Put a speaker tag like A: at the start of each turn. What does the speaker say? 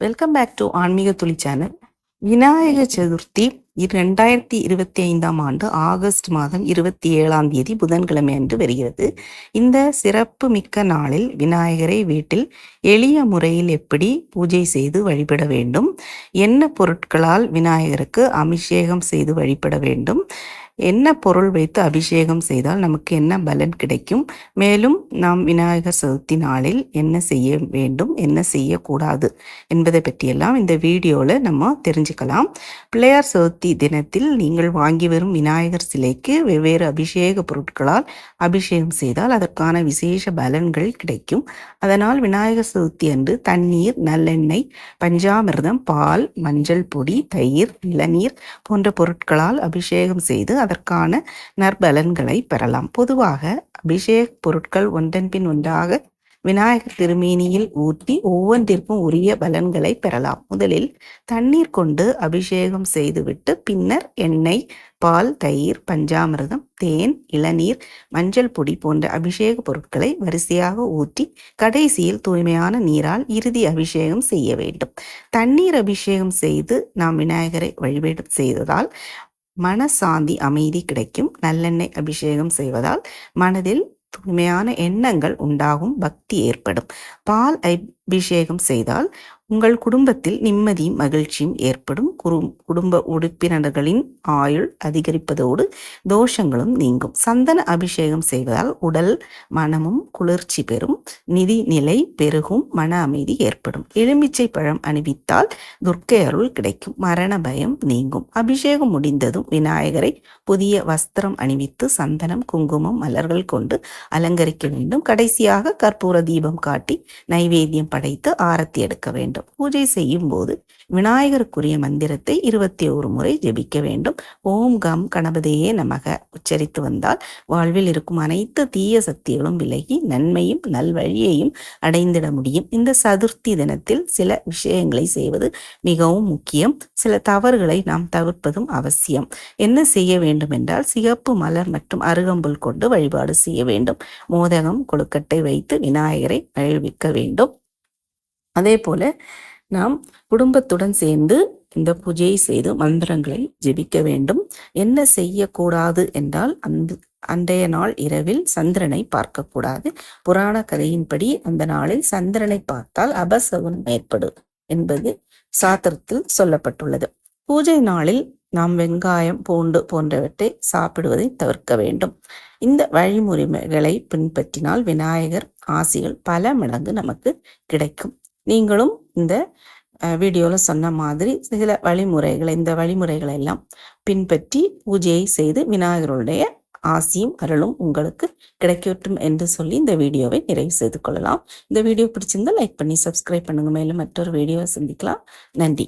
A: Welcome back to ஆன்மீக துளி channel Vinayaka Chaturthi ரெண்டாயிரத்தி இருபத்தி ஐந்தாம் ஆண்டு ஆகஸ்ட் மாதம் இருபத்தி ஏழாம் தேதி புதன்கிழமை அன்று வருகிறது. இந்த சிறப்பு மிக்க நாளில் விநாயகரை வீட்டில் எளிய முறையில் எப்படி பூஜை செய்து வழிபட வேண்டும்? என்ன பொருட்களால் விநாயகருக்கு அபிஷேகம் செய்து வழிபட வேண்டும்? என்ன பொருள் வைத்து அபிஷேகம் செய்தால் நமக்கு என்ன பலன் கிடைக்கும்? மேலும் நாம் விநாயகர் சதுர்த்தி நாளில் என்ன செய்ய வேண்டும் என்ன செய்யக்கூடாது என்பதை பற்றியெல்லாம் இந்த வீடியோவில் நம்ம தெரிஞ்சுக்கலாம். பிள்ளையார் சதுர்த்தி தினத்தில் நீங்கள் வாங்கி வரும் விநாயகர் சிலைக்கு வெவ்வேறு அபிஷேக பொருட்களால் அபிஷேகம் செய்தால் அதற்கான விசேஷ பலன்கள் கிடைக்கும். அதனால் விநாயகர் சதுர்த்தி அன்று தண்ணீர் நல்லெண்ணெய் பஞ்சாமிர்தம் பால் மஞ்சள் பொடி தயிர் இளநீர் போன்ற பொருட்களால் அபிஷேகம் செய்து அதற்கான நற்பலன்களை பெறலாம். பொதுவாக அபிஷேக பொருட்கள் ஒன்றன் பின் ஒன்றாக விநாயகர் திருமேனியில் ஊற்றி ஒவ்வொன்றிற்கும் உரிய பலன்களை பெறலாம். முதலில் தண்ணீர் கொண்டு அபிஷேகம் செய்துவிட்டு பின்னர் எண்ணெய் பால் தயிர் பஞ்சாமிர்தம் தேன் இளநீர் மஞ்சள் பொடி போன்ற அபிஷேக பொருட்களை வரிசையாக ஊற்றி கடைசியில் தூய்மையான நீரால் இறுதி அபிஷேகம் செய்ய வேண்டும். தண்ணீர் அபிஷேகம் செய்து நாம் விநாயகரை வழிபாடு செய்ததால் மனசாந்தி அமைதி கிடைக்கும். நல்லெண்ணெய் அபிஷேகம் செய்வதால் மனதில் தூய்மையான எண்ணங்கள் உண்டாகும் பக்தி ஏற்படும். பால் அபிஷேகம் செய்தால் உங்கள் குடும்பத்தில் நிம்மதியும் மகிழ்ச்சியும் ஏற்படும். குரு குடும்ப உறுப்பினர்களின் ஆயுள் அதிகரிப்பதோடு தோஷங்களும் நீங்கும். சந்தன அபிஷேகம் செய்வதால் உடல் மனமும் குளிர்ச்சி பெறும். நிதி நிலை பெருகும். மன அமைதி ஏற்படும். எலுமிச்சை பழம் அணிவித்தால் துர்க்கை அருள் கிடைக்கும். மரண பயம் நீங்கும். அபிஷேகம் முடிந்ததும் விநாயகரை புதிய வஸ்திரம் அணிவித்து சந்தனம் குங்குமம் மலர்கள் கொண்டு அலங்கரிக்க வேண்டும். கடைசியாக கற்பூர தீபம் காட்டி நைவேத்தியம் படைத்து ஆரத்தி எடுக்க வேண்டும். பூஜை செய்யும் போது விநாயகருக்குரிய மந்திரத்தை இருபத்தி ஒரு முறை ஜெபிக்க வேண்டும். ஓம் கம் கணபதியே நமக. உச்சரித்து வந்தால் வாழ்வில் இருக்கும் அனைத்து தீய சக்திகளும் விலகி நன்மையும் நல்வழியையும் அடைந்திட முடியும். இந்த சதுர்த்தி தினத்தில் சில விஷயங்களை செய்வது மிகவும் முக்கியம். சில தவறுகளை நாம் தவிர்ப்பதும் அவசியம். என்ன செய்ய வேண்டும் என்றால் சிகப்பு மலர் மற்றும் அருகம்புல் கொண்டு வழிபாடு செய்ய வேண்டும். மோதகம் கொழுக்கட்டை வைத்து விநாயகரை மகிழ்விக்க வேண்டும். அதே போல நாம் குடும்பத்துடன் சேர்ந்து இந்த பூஜையை செய்து மந்திரங்களை ஜெபிக்க வேண்டும். என்ன செய்யக்கூடாது என்றால் அந்த அன்றைய நாள் இரவில் சந்திரனை பார்க்கக்கூடாது. புராண கதையின்படி அந்த நாளில் சந்திரனை பார்த்தால் அபசகுனம் ஏற்படும் என்பது சாத்திரத்தில் சொல்லப்பட்டுள்ளது. பூஜை நாளில் நாம் வெங்காயம் பூண்டு போன்றவற்றை சாப்பிடுவதை தவிர்க்க வேண்டும். இந்த வழிமுறைகளை பின்பற்றினால் விநாயகர் ஆசிகள் பல மடங்கு நமக்கு கிடைக்கும். நீங்களும் இந்த வீடியோவில் சொன்ன மாதிரி சில வழிமுறைகளை இந்த வழிமுறைகளை எல்லாம் பின்பற்றி பூஜையை செய்து விநாயகருடைய ஆசியும் அருளும் உங்களுக்கு கிடைக்கட்டும் என்று சொல்லி இந்த வீடியோவை நிறைவு செய்து கொள்ளலாம். இந்த வீடியோ பிடிச்சிருந்தா லைக் பண்ணி சப்ஸ்கிரைப் பண்ணுங்க. மேலும் மற்றொரு வீடியோவை சந்திக்கலாம். நன்றி.